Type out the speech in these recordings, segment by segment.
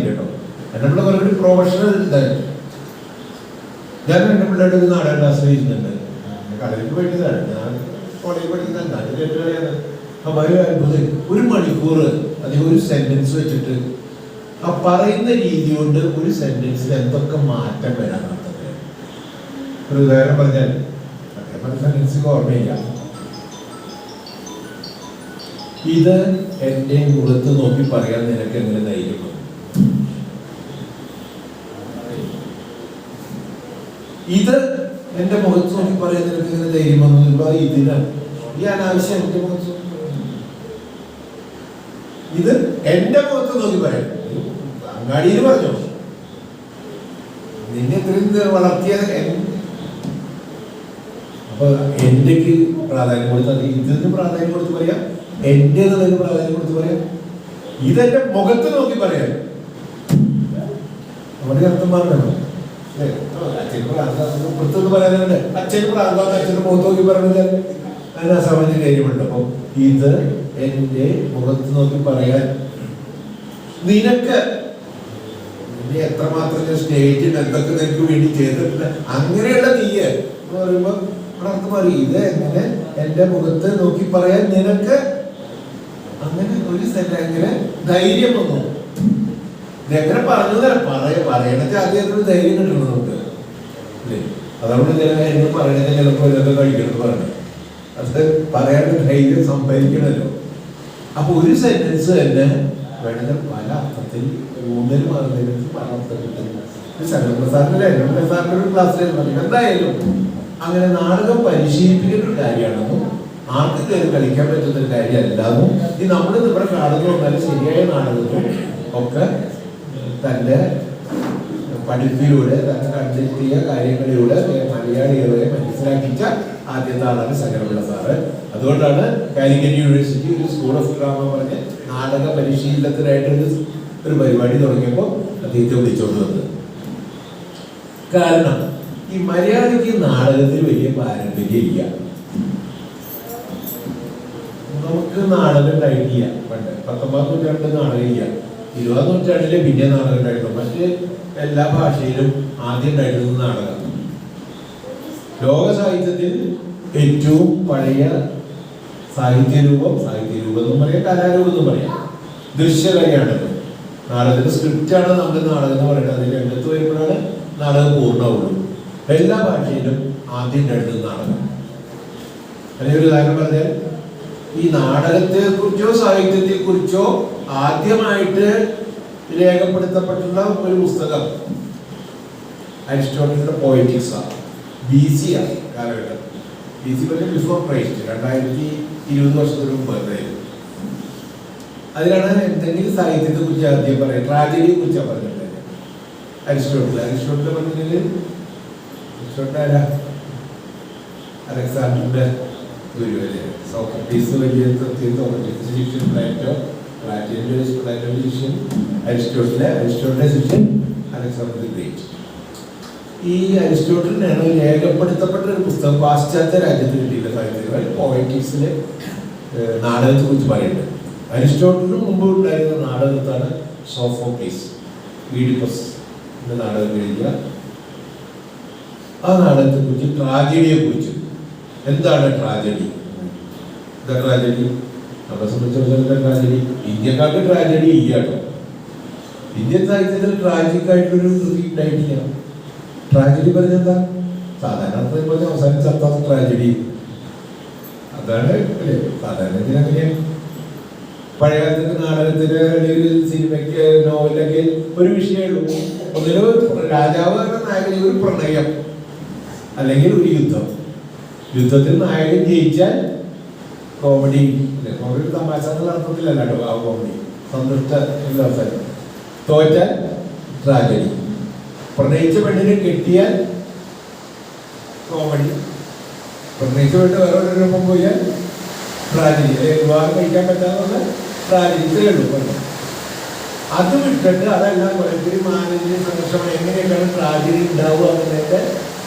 കേട്ടോ. പിള്ള കുറേ പ്രൊഫഷണൽ ഞാൻ എന്റെ പിള്ളേരുടെ ഒരു നാടക ക്ലാസ് ചെയ്യുന്നുണ്ട് ഞാൻ കോളേജിൽ അപ്പൊ ഒരു അത്ഭുതം ഒരു മണിക്കൂർ അല്ലെങ്കിൽ ഒരു വെച്ചിട്ട് ആ പറയുന്ന രീതി കൊണ്ട് ഒരു സെന്റൻസിൽ എന്തൊക്കെ മാറ്റം വരാൻ ഒരു ഉദാഹരണം പറഞ്ഞാൽ അതേപോലെ സെന്റൻസ് ഓർമ്മയില്ല. ഇത് എന്റെ മുഖത്ത് നോക്കി പറയാൻ നിനക്ക് എങ്ങനെ ധൈര്യം വന്നു ഇത് എന്റെ മുഖത്ത് നോക്കി പറയുന്ന ധൈര്യം ഇതിനാണ് ഈ അനാവശ്യം എന്റെ മുഖത്ത് ഇത് എന്റെ മുഖത്ത് നോക്കി പറയാം. അങ്ങാടിയിൽ പറഞ്ഞോ. നിന്നെ ഇത്രയും ഇത് വളർത്തിയ അപ്പൊ എന്റെക്ക് പ്രാധാന്യം കൊടുത്താൽ ഇതിന് പ്രാധാന്യം കൊടുത്ത് പറയാം എന്റെ എന്നുള്ളതിന് പ്രാധാന്യം കൊടുത്ത് പറയാം. ഇതെന്റെ മുഖത്ത് നോക്കി പറയാം. നമ്മുടെ അർത്ഥം പറഞ്ഞോ? നോക്കി പറഞ്ഞത് അതിന് കാര്യമുണ്ട് അപ്പൊ ഇത് എന്റെ മുഖത്ത് നോക്കി പറയാൻ നിനക്ക് നീ എത്രമാത്രം ഞാൻ സ്റ്റേജിൽ എന്തൊക്കെ നിനക്ക് വേണ്ടി ചെയ്തിട്ടുണ്ട് അങ്ങനെയുള്ള നീയ് എന്ന് പറയുമ്പോ ഇവിടെ മാറി ഇത് എങ്ങനെ എന്റെ മുഖത്ത് നോക്കി പറയാൻ നിനക്ക്? അങ്ങനെ ഒരു സെന്റ് അങ്ങനെ ധൈര്യം വന്നു. ഇതെങ്ങനെ പറഞ്ഞു തരാം പറയ പറയണത് ഒരു ധൈര്യം കിട്ടണം നമുക്ക്. അല്ലേ അതുകൊണ്ട് ചില കാര്യങ്ങൾ പറയണത് ചിലപ്പോൾ ഇതൊക്കെ കഴിക്കണം പറഞ്ഞു. അത് പറയാനുള്ള ധൈര്യം സംഭരിക്കണമല്ലോ അപ്പൊ ഒരു സെന്റൻസ് തന്നെ വേണ്ട പല അർത്ഥത്തിൽ ഊന്നൽ മാറുന്നതിന് പല അർത്ഥത്തിൽ ശരണപ്രസാദിന്റെ ശരണപ്രസാദിന്റെ ഒരു എന്തായാലും അങ്ങനെ നാടകം പരിശീലിപ്പിക്കുന്ന ഒരു കാര്യമാണെന്നും ആർക്കും കയറി കളിക്കാൻ പറ്റുന്ന ഒരു കാര്യമല്ലാന്നും ഈ നമ്മൾ ഇവിടെ കാണുന്ന ശരിയായ നാടകവും ഒക്കെ തന്റെ പഠിപ്പിലൂടെ തന്നെ കണ്ടെത്തിയ കാര്യങ്ങളിലൂടെ മലയാളികളെ മനസ്സിലാക്കിച്ച ആദ്യത്തെ ആളാണ് ശങ്കരപിള്ള സാറ്. അതുകൊണ്ടാണ് കാലിക്കറ്റ് യൂണിവേഴ്സിറ്റി ഒരു സ്കൂൾ ഓഫ് ഡ്രാമ പറഞ്ഞ് നാടക പരിശീലനത്തിനായിട്ട് ഒരു പരിപാടി തുടങ്ങിയപ്പോൾ അദ്ദേഹത്തെ വിളിച്ചോണ്ട് വന്നത്. കാരണം ഈ മലയാളിക്ക് നാടകത്തിൽ വലിയ പാരമ്പര്യം ഇല്ല നമുക്ക് നാടകം ഉണ്ടായിട്ടില്ല. പണ്ട് പത്തൊമ്പത് നൂറ്റാണ്ട് നാടകം ഇല്ല ഇരുപതാം നൂറ്റാണ്ടിലെ പിന്നെ നാടകം മറ്റ് എല്ലാ ഭാഷയിലും ആദ്യം ഉണ്ടായിരുന്നത് നാടകം. ലോക സാഹിത്യത്തിൽ ഏറ്റവും പഴയ സാഹിത്യ രൂപം സാഹിത്യ രൂപം എന്നും പറയാം കലാരൂപം എന്നും പറയാം. ദൃശ്യകലയാണ് നാടകത്തിന്റെ സ്ക്രിപ്റ്റാണ് നമ്മുടെ നാടകം എന്ന് പറയുന്നത്. അതിൽ രംഗത്ത് വരുമ്പോഴാണ് നാടകം പൂർണമുള്ളൂ എല്ലാ ഭാഷയിലും ആദ്യം ഉണ്ടായിരുന്നത് നാടകം. അല്ലെങ്കിൽ ഒരു പറഞ്ഞാൽ ഈ നാടകത്തെ കുറിച്ചോ സാഹിത്യത്തെ കുറിച്ചോ ആദ്യമായിട്ട് രേഖപ്പെടുത്തപ്പെട്ടുള്ള ഒരു പുസ്തകം അരിസ്റ്റോട്ടലിന്റെ പോയിറ്റിക്സ് ആണ് ബി സി ആണ് കാലഘട്ടം ബി സി പറഞ്ഞ ബിഫോർ ക്രൈസ്റ്റ് രണ്ടായിരത്തി ഇരുപത് വർഷത്തിന് മുമ്പ് അതിലാണ് എന്തെങ്കിലും സാഹിത്യത്തെ കുറിച്ച് ആദ്യം പറയാം ട്രാജഡിയെ കുറിച്ചാണ് പറഞ്ഞിട്ടുള്ളത്. അരിസ്റ്റോട്ടിൽ. അരിസ്റ്റോട്ടിൽ പറഞ്ഞിട്ടുണ്ടെങ്കിൽ അലക്സാണ്ടറിന്റെ ഗുരു അല്ലേ സോക്രട്ടീസ് വലിയ തത്വം സോക്രട്ടീസ് ശിഷ്യൻ പ്ലാറ്റോ പ്ലാറ്റോന്റെ പ്ലാറ്റോന്റെ ശിഷ്യൻ അരിസ്റ്റോട്ടിലെ അരിസ്റ്റോട്ടിലെ ശിഷ്യൻ അലക്സാണ്ടർ ദി ഗ്രേറ്റ് ഈ അരിസ്റ്റോട്ടലിനാണ് രേഖപ്പെടുത്തപ്പെട്ട ഒരു പുസ്തകം. പാശ്ചാത്യ രാജ്യത്ത് കിട്ടിയില്ല സാഹിത്യങ്ങൾ പോയറ്റിക്സിലെ നാടകത്തെ കുറിച്ച് പറയുന്നത്. അരിസ്റ്റോട്ടലിന് മുമ്പ് ഉണ്ടായിരുന്ന നാടകത്താണ് സോഫോക്ലീസ് ഈഡിപ്പസ് നാടകം എഴുതിയ ആ നാടകത്തെ കുറിച്ച് ട്രാജഡിയെ കുറിച്ച് എന്താണ് ട്രാജഡി? എന്താ ട്രാജഡി? നമ്മളെ സംബന്ധിച്ചിടത്തോളം ട്രാജഡി. ഇന്ത്യക്കാർക്ക് ട്രാജഡി ഇല്ല കേട്ടോ. ഇന്ത്യൻ സാഹിത്യത്തിൽ ട്രാജിക് ആയിട്ടൊരു കൃതി ഉണ്ടായിട്ടില്ല. ട്രാജഡി പറഞ്ഞെന്താ? സാധാരണ പറഞ്ഞ അവസാനം ചത്താത്ത ട്രാജഡി അതാണ് സാധാരണ അങ്ങനെയാണ് പഴയകാലത്തിന്റെ നാടകത്തിന് അല്ലെങ്കിൽ സിനിമയ്ക്ക് നോവലൊക്കെ ഒരു വിഷയമേ ഉള്ളൂ. ഒന്നിലും ഒരു രാജാവ് നായകന് ഒരു പ്രണയം. അല്ലെങ്കിൽ ഒരു യുദ്ധം. യുദ്ധത്തിൽ നായകൻ ജയിച്ചാൽ കോമഡി കോമഡി തമാശ എന്നുള്ള കേട്ടോ ആ കോമഡി സന്തുഷ്ട അവസരം തോറ്റാൽ ട്രാജഡി പ്രണയിച്ച പെണ്ണിനെ കെട്ടിയാൽ കോമഡി പ്രണയിച്ച പെണ്ണ് വേറെ രൂപം പോയാൽ ട്രാജഡി അല്ലെങ്കിൽ വിവാഹം കഴിക്കാൻ പറ്റാത്ത ട്രാജഡി ഇത്രയേ അത് വിട്ടിട്ട് അതെല്ലാം ഒരു മാനേജ് സംഘർഷം എങ്ങനെയൊക്കെയാണ് ട്രാജഡി ഉണ്ടാവുക എന്നതിന്റെ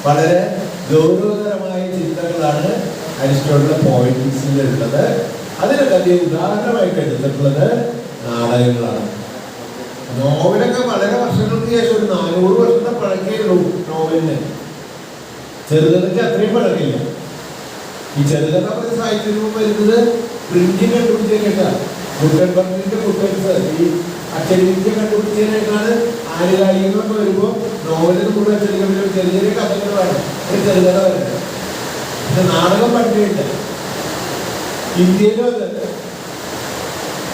വളരെ ഗൗരവതരമായ ചിന്തകളാണ് അരിസ്റ്റോട്ടിലെ പോയിറ്റിക്സിൽ ഉള്ളത് അതിനൊക്കെ അദ്ദേഹം ഉദാഹരണമായിട്ട് എടുത്തിട്ടുള്ളത് നാടകങ്ങളാണ് നോവലൊക്കെ വളരെ വർഷങ്ങൾക്ക് ശേഷം ഒരു നാനൂറ് വർഷത്തെ പഴക്കേ ഉള്ളൂ നോവലിന്. ചെറുകഥയ്ക്ക് അത്രയും പഴക്കില്ല ഈ ചെറുകഥ സാഹിത്യം വരുന്നത് പ്രിന്റിംഗ് കണ്ടുപിടിച്ചതിനേക്കാൾ ഗുട്ടൻബർഗിന്റെ ഈ അച്ചടിവിദ്യ കണ്ടുപിടിച്ചതിനേക്കാണ് ആനുകാലികങ്ങളൊക്കെ വരുമ്പോൾ നോവലിന് കൂടുതൽ പറ്റും ചെറിയ ചെറിയ കഥകളാണ്. ഒരു ചെറുകഥ വരട്ടെ നാടകം പണ്ടില്ല ഇന്ത്യയിലും അത്.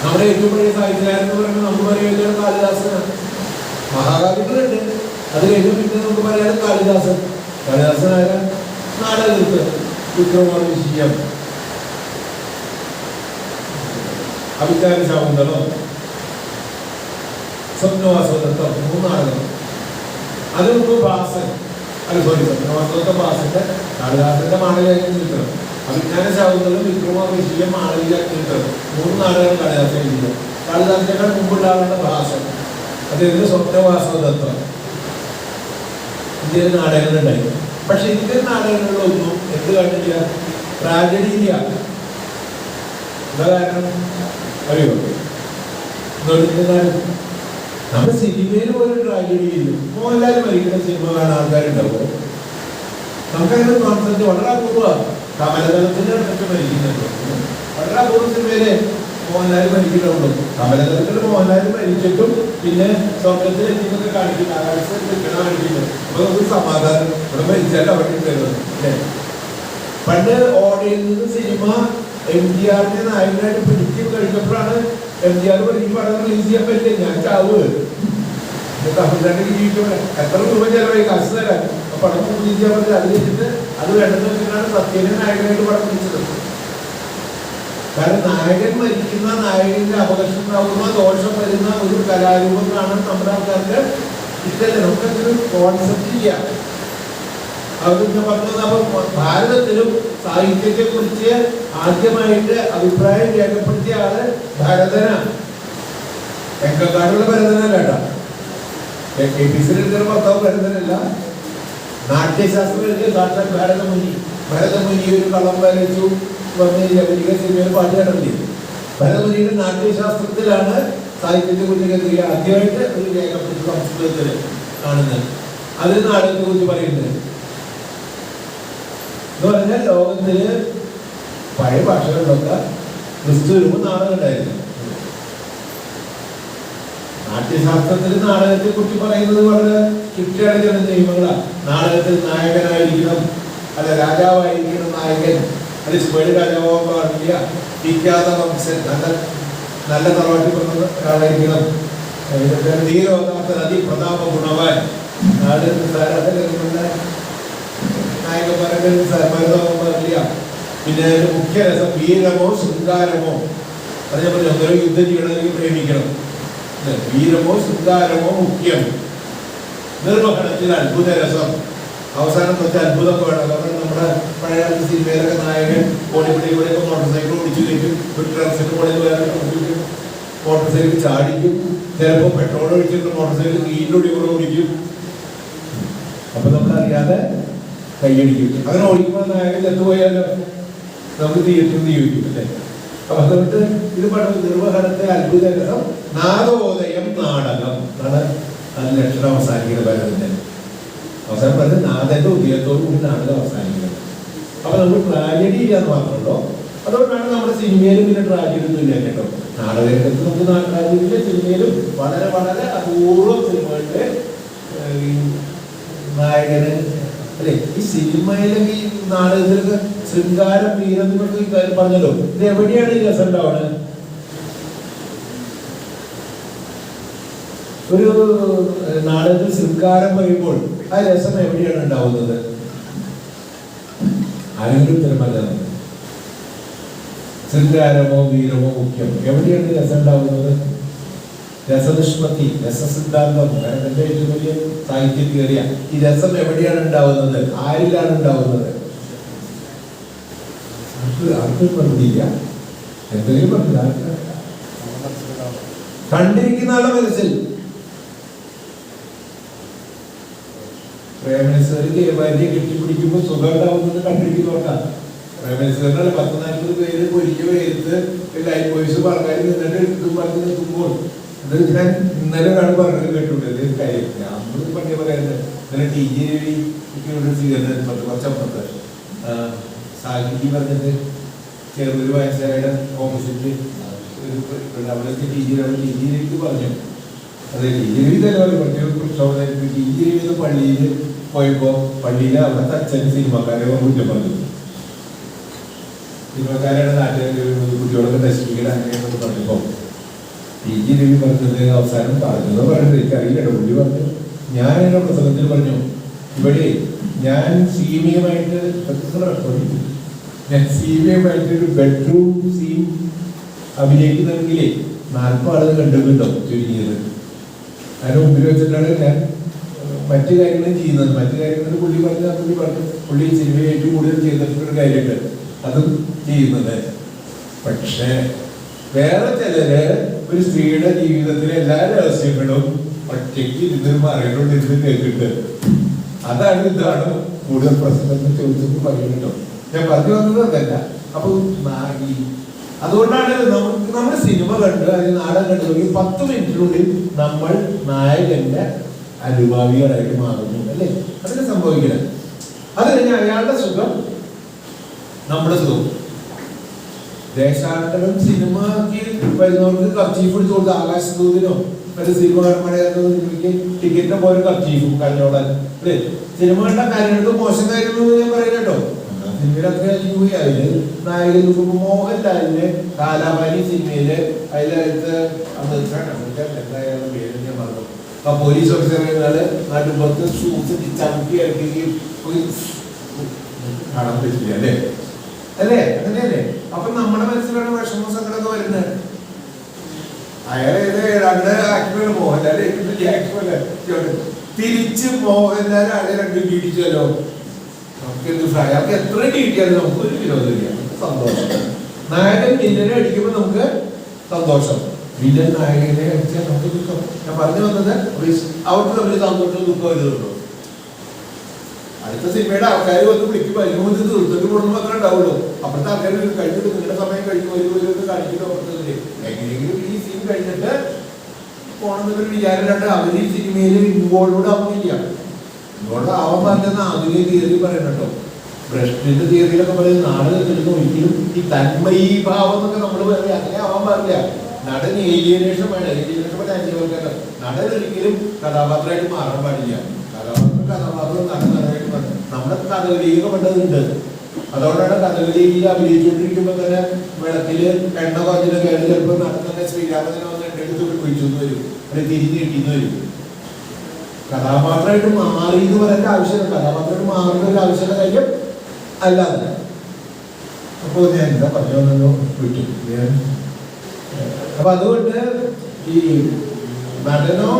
നമ്മുടെ ഏറ്റവും പഴയ സാഹിത്യകാരൻ എന്ന് പറയുമ്പോൾ നമ്മൾ പറയുന്നത് കാളിദാസനാണ്. മഹാകാവ്യങ്ങളുണ്ട്. അത് കഴിഞ്ഞ് പിന്നെ നമുക്ക് പറയാൻ കാളിദാസൻ. കാളിദാസനായ നാടകത്ത് വിക്രമാദിശീയം അഭിചാര ശാകുന്തളം. സ്വപ്നവാസവദത്തം മൂന്നാളുകൾ അത് മുമ്പ് ഭാസൻ സോറി സ്വപ്നവാസവദത്ത ഭാസന്റെ കാളിദാസന്റെ മാളവികയാക്കി നിൽക്കണം അഭിജ്ഞാന ശാകുന്തളം വിക്രമാദിശീയം മാളവികയാക്കി നിൽക്കണം മൂന്ന് നാടുകൾ കാളിദാസ എഴുതിയത് കാളിദാസനേക്കാൾ ഭാഷ. അദ്ദേഹത്തിന് സ്വപ്നവാസവദത്തം ഇന്ത്യയിൽ നാടകങ്ങളുണ്ടായി. പക്ഷെ ഇന്ത്യൻ നാടകങ്ങളിലൊന്നും എന്ത് കണ്ടില്ല ട്രാജഡി ഇല്ല എന്താ കാരണം? അറിയോ? എന്തുകൊണ്ടിരുന്നാലും നമ്മുടെ സിനിമയിൽ പോലും ട്രാജഡി ഇല്ല? മോഹൻലാൽ മരിക്കുന്ന സിനിമ കാണാൻ ആൾക്കാരുണ്ടാവും? നമുക്കങ്ങനെ കോൺസെപ്റ്റ് വളരെ അപൂർവമാണ് കമലതലത്തിന്റെ അടുത്തൊക്കെ മരിക്കുന്നുണ്ട്. വളരെ അപൂർവ സിനിമയിലെ മോഹൻലാൽ മരിക്കുന്നുള്ളൂ കമലതലത്തിൽ മോഹൻലാൽ മരിച്ചിട്ടും പിന്നെ സ്വർഗത്തിൽ എത്തിയൊക്കെ കാണിക്കും ആകാശത്തിൽ കാണിക്കുന്നു അപ്പൊ നമുക്ക് സമാധാനം. ഇവിടെ മരിച്ചാൽ അവിടെ ഉണ്ടായിരുന്നു അല്ലേ? പണ്ട് നിന്ന് സിനിമ എം ജി ആറിനെ നായകനായിട്ട് പിടിച്ചു കഴിഞ്ഞപ്പോഴാണ് എം ജി ആർ ഈ പടം റിലീസ് ചെയ്യാൻ പറ്റില്ല. ഞാൻ ചാവ് തമിഴ്നാട്ടിൽ ജീവിക്കണേ എത്ര രൂപ ചെലവായി? കാശ് തരാൻ. പടം റിലീസ് ചെയ്യാൻ പറ്റില്ല. അത് വെച്ചിട്ട് അത് വേണ്ടെന്ന് വെച്ചിട്ടാണ് സത്യനെ നായകനായിട്ട് പടം പിടിച്ചത്. കാരണം നായകൻ മരിക്കുന്ന നായകന്റെ അപകർഷം ഉണ്ടാകുന്ന ദോഷം വരുന്ന ഒരു കലാരൂപം കാണാൻ നമ്മുടെ ആൾക്കാർക്ക് ഇഷ്ടമല്ല. നമുക്കതൊരു കോൺസെപ്റ്റ് ഇല്ല. അവർക്ക് പറഞ്ഞത് അപ്പൊ ഭാരതത്തിലും സാഹിത്യത്തെ കുറിച്ച് ആദ്യമായിട്ട് അഭിപ്രായം രേഖപ്പെടുത്തിയ ആൾ ഭരതനാണ്. തെക്കക്കാടുള്ള ഭരതനല്ല കേട്ടോ. കെ പി സി എടുക്കുന്ന ഭർത്താവ് ഭരതനല്ല. നാട്യശാസ്ത്രം എഴുതിയ സാക്ഷാൽ ഭരതമുനി. ഭരതമുനി ഒരു കളം വരച്ചു വന്ന് ലവനിക സിനിമയിൽ പാട്ട് കണ്ടില്ലേ ഭരതമുനിയുടെ നാട്യശാസ്ത്രത്തിലാണ് സാഹിത്യത്തെ കുറിച്ച് ആദ്യമായിട്ട് ഒരു രേഖപ്പെടുത്തി സംസ്കൃതത്തിൽ കാണുന്നത്. അത് നാടകത്തെ കുറിച്ച് പറയുന്നത്. എന്ന് പറഞ്ഞാൽ ലോകത്തിൽ പഴയ ഭാഷകളിലൊക്കെ ക്രിസ്തു വരുമ്പോൾ നാടകം ഉണ്ടായിരുന്നു. നാട്യശാസ്ത്രത്തിൽ നാടകത്തെ കുറിച്ച് പറയുന്നത് വളരെ ചില നിയമങ്ങളാണ് നാടകത്തിൽ നായകനായിരിക്കണം അല്ല രാജാവായിരിക്കണം നായകൻ. അല്ലെങ്കിൽ സ്പേഡ് പാടില്ല. വിഖ്യാത വംശൻ നല്ല നല്ല തറവാട്ടി പറഞ്ഞ ഒരാളായിരിക്കണം. ധീരോദാത്ത നദി പ്രതാപ ഗുണവാൻ. നാട് നായകന്മാരൊക്കെ പാടില്ല പിന്നെ മുഖ്യ രസം വീരമോ ശൃംഗാരമോ? അതേപോലെ ഓരോ യുദ്ധം ചെയ്യണമെങ്കിൽ പ്രേമിക്കണം. വീരമോ ശൃംഗാരമോ മുഖ്യം. നിർവഹണത്തിന് അത്ഭുത രസം. അവസാനം കുറച്ച് അത്ഭുതമൊക്കെ വേണം കാരണം നമ്മുടെ പഴയകാലത്ത് സിനിമയിലൊക്കെ നായകൻ ഓടിപ്പിടി ഒക്കെ മോട്ടോർ സൈക്കിൾ ഓടിച്ചു കയറ്റും. ഒരു ട്രക്സിന്റെ മുകളിൽ വേറെ മോട്ടോർ സൈക്കിൾ ചാടിക്കും. ചിലപ്പോൾ പെട്രോൾ ഒഴിച്ചിട്ട് മോട്ടോർ സൈക്കിൾ കീഴിലൂടെ കൂടെ ഓടിക്കും. അപ്പൊ നമ്മളറിയാതെ കൈയടിക്കും. അങ്ങനെ ഓടിക്കുമ്പോൾ നായകൻ ചത്തുപോയാലോ? നമുക്ക് തിയേറ്ററിൽ ചോദിക്കും അല്ലേ? അപ്പൊ അതുകൊണ്ട് ഇത് പടം നിർവഹണത്തെ അത്ഭുതകരം നാഗബോധയം നാടകം. അതാണ് അത് ലക്ഷണം അവസാനിക്കുന്നത് ഭരതന്റെ അവസാനം പറഞ്ഞത് നാഥന്റെ ഉദയത്തോടു കൂടി നാടകം അവസാനിക്കുന്നത്. അപ്പൊ നമ്മൾ ട്രാജഡി ഇല്ല എന്ന് മാത്രമല്ലോ അതുകൊണ്ടാണ് നമ്മുടെ സിനിമയിലും പിന്നെ ട്രാജഡി ഒന്നും ഇല്ല കേട്ടോ. നാടകരംഗത്ത് നമുക്ക് ട്രാജഡി ഇല്ല സിനിമയിലും വളരെ വളരെ അപൂർവം സിനിമകളിലെ ഏഹ്, നായകന് അല്ലെ? ഈ സിനിമയിലും ഈ നാടകത്തിലൊക്കെ ശൃംഗാരം വീരം എന്നൊക്കെ ഈ കാര്യം പറഞ്ഞല്ലോ. ഇത് എവിടെയാണ് ഈ രസം ഉണ്ടാവുന്നത് ഒരു നാടകത്തിൽ ശൃംഗാരം വരുമ്പോൾ ആ രസം എവിടെയാണ് ഉണ്ടാവുന്നത്? ആരെങ്കിലും ഉത്തരമല്ല ശൃംഗാരമോ വീരമോ മുഖ്യം എവിടെയാണ് രസം ഉണ്ടാവുന്നത്? രസനിഷ്പത്തി രസസിദ്ധാന്തം ഭരതന്റെ ഏറ്റവും വലിയ സാഹിത്യ തിയറിയ ഈ രസം എവിടെയാണ് ഉണ്ടാവുന്നത്? ആരിലാണ് ഉണ്ടാവുന്നത്? ആർക്ക് പറഞ്ഞില്ല എന്തെങ്കിലും പറഞ്ഞില്ല? കണ്ടിരിക്കുന്ന ആളെ മനസ്സിൽ. പ്രേമനസ്വർക്ക് ഭാര്യ കെട്ടിപ്പിടിക്കുമ്പോൾ സുഖം ഉണ്ടാവുന്നത് പത്ത് നാൽപ്പത് പേര് പൊരിക്കോ എടുത്ത് ലൈഫ് ബോയ്സ് ആൾക്കാർ നിന്നിട്ട് എടുക്കും പറഞ്ഞ് നിൽക്കുമ്പോൾ ഇത് ഞാൻ ഇന്നലെ ഒരാൾ പറഞ്ഞത് കേട്ടിട്ടുണ്ട്. ഇത് കാര്യം ഞാൻ പണ്ടേ പറയുന്നത് ഇന്നലെ ടി ജി ഇവിടെ സ്വീകരണം പത്ത് കുറച്ചപ്പുറത്ത് സാഹിത്യം പറഞ്ഞിട്ട് ചെറുതൊരു വയസ്സായുടെ ഓപ്പോസിറ്റ് അവിടെ T G Ravi T G രവിക്ക് പറഞ്ഞു. അത് ടി ജി പറഞ്ഞു മറ്റൊരു പ്രക്ഷോഭം ടി ജി പള്ളിയിൽ പോയപ്പോൾ പള്ളിയിൽ അവിടുത്തെ അച്ഛൻ സിനിമക്കാരെ കുറ്റം പറഞ്ഞു. സിനിമക്കാരുടെ നാട്ടിലെ കുട്ടികളൊക്കെ നശിപ്പിക്കണം അങ്ങനെയൊക്കെ പറഞ്ഞപ്പോ പി ജി രവി പറഞ്ഞത് അവസാനം പറഞ്ഞതോ പറഞ്ഞത് എനിക്കറിയില്ല. പുള്ളി പറഞ്ഞു. ഞാൻ എന്റെ പ്രസംഗത്തിൽ പറഞ്ഞു ഇവിടെ ഞാൻ സീമിയമായിട്ട് ഞാൻ സീമിയമായിട്ട് ഒരു ബെഡ്റൂം സീൻ അഭിനയിക്കുന്നെങ്കിലേ നാൽപ്പത് ആളുകൾ ചുരുങ്ങിയത്? അതിന് മുമ്പിൽ വെച്ചിട്ടാണ് ഞാൻ മറ്റു കാര്യങ്ങളും ചെയ്യുന്നത്. മറ്റു കാര്യങ്ങൾ പുള്ളി പറഞ്ഞ പുള്ളി പറഞ്ഞു. പുള്ളി സിനിമ ഏറ്റവും കൂടുതൽ ചെയ്തിട്ടുള്ള കാര്യമുണ്ട്. അതും ചെയ്യുന്നത്. പക്ഷേ വേറെ ചിലര് ഒരു സ്ത്രീയുടെ ജീവിതത്തിലെ എല്ലാ രഹസ്യങ്ങളും ഒറ്റയ്ക്ക് ഇരുന്ന് മറിയനോട് ഇരുന്ന് കേൾക്കുന്നുണ്ട് അതാണ് ഇതാണ് കൂടുതൽ പ്രശ്നം ചോദിച്ചത് പറയുന്നുണ്ടോ ഞാൻ പറഞ്ഞു വന്നത് അതല്ല അപ്പൊ നാ- ഈ അതുകൊണ്ടാണ് നമുക്ക് നമ്മൾ സിനിമ കണ്ട് അല്ലെങ്കിൽ നാടകം കണ്ടു നോക്കി പത്ത് മിനിറ്റിനുള്ളിൽ നമ്മൾ നായകന്റെ അനുഭാവികളായിട്ട് മാറുന്നു അല്ലേ? അതിന് സംഭവിക്കുന്നത് അത് കഴിഞ്ഞ് അയാളുടെ സുഖം നമ്മുടെ സുഖം. ദേശാടനം സിനിമക്ക് വരുന്നവർക്ക് കർച്ചീഫ് എടുത്ത് കൊടുത്ത് ആകാശദൂതിനോ മറ്റേ സിനിമ സിനിമയ്ക്ക് ടിക്കറ്റ് പോലെ കർച്ചീഫും കഞ്ഞോടാൻ അല്ലേ? സിനിമ കണ്ട കാര്യങ്ങൾക്ക് മോശം കാര്യങ്ങൾ ഞാൻ പറയുന്നത് കേട്ടോ. സിനിമയിലൊക്കെ അതിൽ നായകൻ മോഹൻലാലിന്റെ മോഹൻലാലിന് കാലാപാനി സിനിമയിൽ അതിലടുത്ത് ആ പോലീസ് ഓഫീസറെ നാട്ടുപുറത്ത് ഷൂസ് ചവിട്ടി ഇറക്കുകയും കാണാൻ പറ്റില്ല അല്ലേ? അല്ലേ? അങ്ങനെയല്ലേ? അപ്പൊ നമ്മുടെ മനസ്സിലാണ് വിഷമ സങ്കടമൊക്കെ വരുന്നത്. അയാളെ രണ്ട് ആക്ടറാണ് മോഹൻലാൽ ആക്ടറല്ല തിരിച്ച് മോഹൻലാൽ അയാളെ രണ്ടും കീടിച്ചല്ലോ നമുക്ക് എന്ത് ഫ്രൈ അയാൾക്ക് എത്ര കീട്ടിയാലും നമുക്ക് ഒരു വിനോദമില്ല സന്തോഷം. നായകൻ വില്ലനെ അടിക്കുമ്പോൾ നമുക്ക് സന്തോഷം. വില്ലൻ നായകനെ അടിച്ചാൽ നമുക്ക് ദുഃഖം. ഞാൻ പറഞ്ഞു വന്നത് അവർക്ക് തമ്മിൽ സന്തോഷം ദുഃഖം എഴുതുള്ളൂ അടുത്ത സിനിമയുടെ ആൾക്കാർ വന്ന് വിളിക്കുമ്പോൾ അതിന് മുമ്പ് തീർത്തിട്ട് കൊടുന്ന് മാത്രമേ ഉണ്ടാവുള്ളൂ. അപ്പോഴത്തെ ആൾക്കാർ കഴിഞ്ഞിട്ട് നിങ്ങളുടെ സമയം കഴിഞ്ഞു ഒരു ഒരു കാണിക്കുന്നു അപ്പുറത്തെ എങ്ങനെയെങ്കിലും ഈ സീൻ കഴിഞ്ഞിട്ട് പോകണമെന്നൊരു വിചാരം രണ്ട് അവർ ഈ സിനിമയിൽ ഇൻവോൾവ്ഡ് ആവുന്നില്ല. ഇൻവോൾവ് ആവാൻ പാടില്ലെന്ന് ആധുനിക തിയറി പറയണട്ടോ പ്രശ്നത്തിന്റെ തിയറിയിലൊക്കെ പറയുന്നത് നാടകത്തിലൊന്നും ഒരിക്കലും ഈ തന്മയി ഭാവം എന്നൊക്കെ നമ്മൾ പറയാം അങ്ങനെ ആവാൻ പാടില്ല. നടൻ ഏലിയനേഷൻ വേണം. ഏലിയനേഷൻ അന്യവർക്കല്ല നടൻ ഒരിക്കലും കഥാപാത്രമായിട്ട് മാറാൻ പാടില്ല. കഥാപാത്രം കഥാപാത്രം മാറും നമ്മുടെ കഥകളിയൊക്കെ വേണ്ടതുണ്ട് അതുകൊണ്ടാണ് കഥകളിയിൽ അഭിനയിച്ചുകൊണ്ടിരിക്കുമ്പോൾ തന്നെ വെള്ളത്തിൽ എണ്ണ കുറഞ്ഞിട്ട് ചിലപ്പോൾ നടക്കുന്ന ശ്രീരാമനെ വന്ന് എണ്ണെടുത്ത് കുഴിച്ചു വരും അവരെ തിരിഞ്ഞ് കിട്ടിയെന്ന് വരും കഥാപാത്രമായിട്ട് മാറി എന്ന് പറയേണ്ട ആവശ്യമില്ല. കഥാപാത്രമായിട്ട് മാറുന്ന ഒരു ആവശ്യമുള്ള കാര്യം അല്ലാതെ. അപ്പോൾ ഞാൻ എന്താ പറഞ്ഞോ വിട്ടു. ഞാൻ അപ്പൊ അതുകൊണ്ട് ഈ നടനോ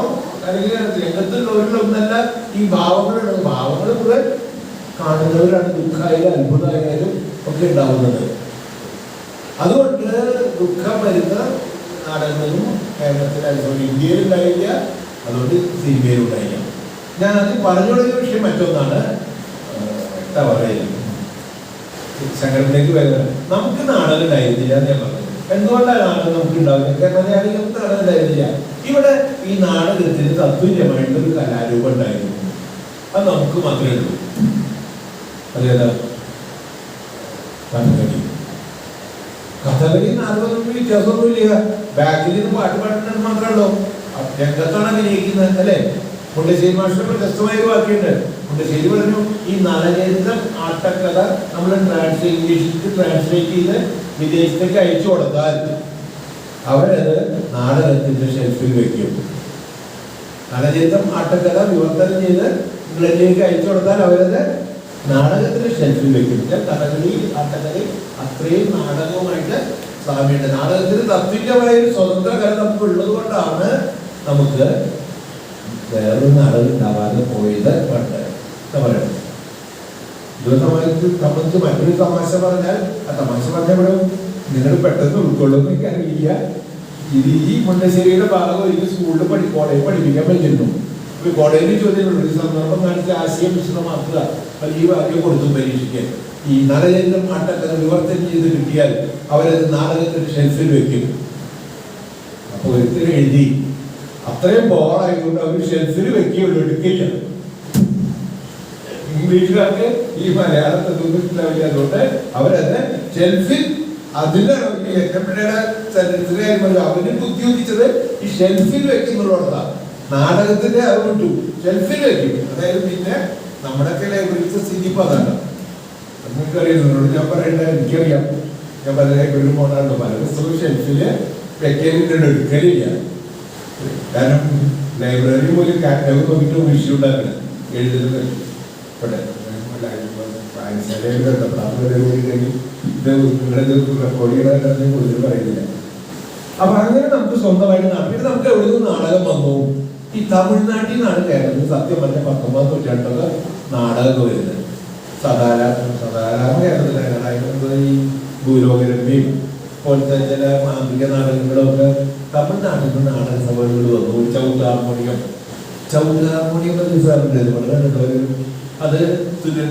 അല്ലെങ്കിൽ രംഗത്തുള്ളവരിലൊന്നല്ല ഈ ഭാവങ്ങളുണ്ട്. ഭാവങ്ങൾ മുഴുവൻ കാണുന്നവരാണ് ദുഃഖമായാലും അത്ഭുതമായാലും ഒക്കെ ഉണ്ടാവുന്നത്. അതുകൊണ്ട് ദുഃഖം വരുന്ന നാടകങ്ങളും കേരളത്തിൽ അതുകൊണ്ട് ഇന്ത്യയിൽ ഉണ്ടായില്ല അതുകൊണ്ട് സിനിമയിൽ ഉണ്ടായില്ല ഞാൻ അത് പറഞ്ഞു തുടങ്ങിയ വിഷയം മറ്റൊന്നാണ് എന്താ പറയുക? ശങ്കരത്തിലേക്ക് വരുന്നത് നമുക്ക് നാടകം ഉണ്ടായിരുന്നില്ല എന്ന് ഞാൻ പറഞ്ഞു എന്തുകൊണ്ടാണ് നാടകം നമുക്ക് ഉണ്ടാവില്ല കേരളത്തിലാണെങ്കിൽ നമുക്ക് നാടകം ഉണ്ടായിരുന്നില്ല. ഇവിടെ ഈ നാടകത്തിന് തത്തുല്യമായിട്ടുള്ള കലാരൂപം ഉണ്ടായിരുന്നു. അത് നമുക്ക് മാത്രമേ ഉള്ളൂ. അതേതാ കഥകളി. കഥകളി നാടകമൊന്നും വ്യത്യാസമൊന്നുമില്ല. ബാക്കിൽ നിന്ന് പാട്ട് പാടുന്നത് മാത്രമല്ലോ രംഗത്താണ് അഭിനയിക്കുന്നത് അല്ലേ? മുണ്ടശ്ശേരി മാഷിന് പ്രശസ്തമായ ഒരു മുണ്ടശ്ശേരി പറഞ്ഞു ഈ നളചരിതം ആട്ടക്കഥ നമ്മൾ ട്രാൻസ്ലേറ്റ് ഇംഗ്ലീഷിലേക്ക് ട്രാൻസ്ലേറ്റ് ചെയ്ത് വിദേശത്തേക്ക് അയച്ചു കൊടുത്താൽ അവരത് നാടകത്തിന്റെ ഷെൽഫിൽ വെക്കും. നളചരിതം ആട്ടക്കഥ വിവർത്തനം ചെയ്ത് ഇംഗ്ലണ്ടിലേക്ക് അയച്ചു കൊടുത്താൽ അവരത് നാടകത്തിന്റെ ഷെൽഫിൽ വെക്കും കഥകളി കഥകളി അത്രയും നാടകവുമായിട്ട് സാമ്യമുണ്ട് നാടകത്തിന് തത്വികമായ ഒരു സ്വതന്ത്ര കല നമുക്ക് ഉള്ളത് കൊണ്ടാണ് നമുക്ക് വേറൊരു നാടകം ഉണ്ടാവാതെ പോയത് പണ്ട്. സമയത്ത് സംബന്ധിച്ച് മറ്റൊരു തമാശ പറഞ്ഞാൽ ആ തമാശ പറഞ്ഞ ഇവിടെ നിങ്ങൾ പെട്ടെന്ന് ഉൾക്കൊള്ളുമെന്ന് എനിക്കറിയില്ല. ഇത് ഈ മുണ്ടശ്ശേരിയുടെ ഭാഗം ഒരു സ്കൂളിൽ പഠി പഠിപ്പിക്കാൻ പറ്റുന്നു അപ്പൊ കോടതിയിൽ ചോദ്യങ്ങളുണ്ട് ഈ സന്ദർഭം കാണിച്ച് ആശയം വിശദമാക്കുക. വലിയ വാക്യം കൊടുത്തു പരീക്ഷിക്കാൻ. ഈ നരചരിതം ആട്ടക്കഥ വിവർത്തനം ചെയ്ത് കിട്ടിയാൽ അവരത് നാടകത്തിന്റെ ഷെൽഫിൽ വെക്കും. അപ്പൊ ഒരിക്കലും എഴുതി. അത്രയും ബോറായതുകൊണ്ട് അവർ ഷെൽഫിൽ വെക്കുകയുള്ളൂ എടുക്കില്ല. ഇംഗ്ലീഷുകാർക്ക് ഈ മലയാളത്തെ തോന്നിട്ടില്ല അതുകൊണ്ട് അവരത് ഷെൽഫിൽ അതിന്റെ എക്കപ്പിയുടെ ചരിത്രകാര്യം അവന് ബുദ്ധി ഈ ഷെൽഫിൽ വെക്കുന്നുള്ളതാണ് നാടകത്തിന്റെ അത് വിട്ടു വെക്കും അതായത് പിന്നെ നമ്മുടെയൊക്കെ ലൈബ്രറിത്തെ സ്ഥിതി ഇപ്പൊ അതാണ്. നിങ്ങൾക്കറിയാം ഞാൻ പറയണ്ട എനിക്കറിയാം. ഞാൻ പല ലൈബ്രറിയിൽ പോകാറുണ്ട്. പല പുസ്തകവും ഷെൽഫിൽ വെക്കലുണ്ട് എടുക്കലില്ല. കാരണം ലൈബ്രറി പോലും കാറ്റലോഗ് നോക്കിയിട്ട് ഒരു ഉണ്ടാക്കണം. എഴുതുന്നത് ഇവിടെ റെക്കോർഡ് അപ്പൊ അങ്ങനെ നമുക്ക് സ്വന്തമായിട്ട് നാ- നമുക്ക് എവിടെ നിന്ന് നാടകം വന്നു? ഈ തമിഴ്നാട്ടിൽ നിന്നാണ് കേരളത്തിൽ സത്യം പറഞ്ഞ പത്തൊമ്പത് നൂറ്റാണ്ടൊക്കെ നാടകമൊക്കെ വരുന്നത്. സാധാരണ സാധാരണ കേരളത്തിലായിരുന്നു ഈ ഭൂലോകരമ്യം പോലത്തെ ചില മാന്ത്രിക നാടകങ്ങളൊക്കെ തമിഴ്നാട്ടിൽ നിന്ന് നാടക സഭകൾ വന്നു ചൗട്ടാർമോണിയം എന്ന് സാറിന്റെ വളരെ സാറിന്റെ അത്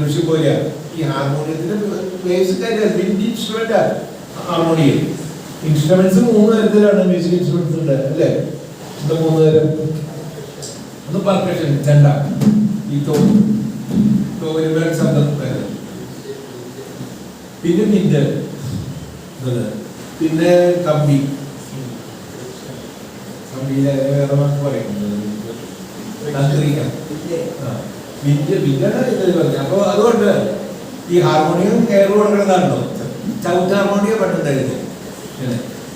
മെഷീൻ പോലെയാണ്. ഈ ഹാർമോണിയത്തിന്റെ ബേസിക് ഇൻസ്ട്രുമെന്റ് ഹാർമോണിയം. ഇൻസ്ട്രുമെന്റ്സ് മൂന്ന് തരത്തിലാണ് മ്യൂസിക് ഇൻസ്ട്രുമെന്റ്സ് ഉണ്ട് അല്ലേ? മൂന്ന് തരം ഒന്ന് പെർക്കഷൻ ചെണ്ട ഈ തോ തോലുകൾ ശബ്ദം വരുന്നത് പിന്നെ നിന്റെ. പിന്നെ കമ്പി. കമ്പിയിലെ വേറെ വാക്ക് പറയുന്നത്. തന്ത്രിക്ക. വിദ്യ വിദ്യയുടെ ഇത് പറഞ്ഞു. അപ്പൊ അതുകൊണ്ട് ഈ ഹാർമോണിയം കെയർ കൊടുക്കുന്നതാണല്ലോ ചൗട്ട് ഹാർമോണിയം പണ്ടുണ്ടായിരുന്നു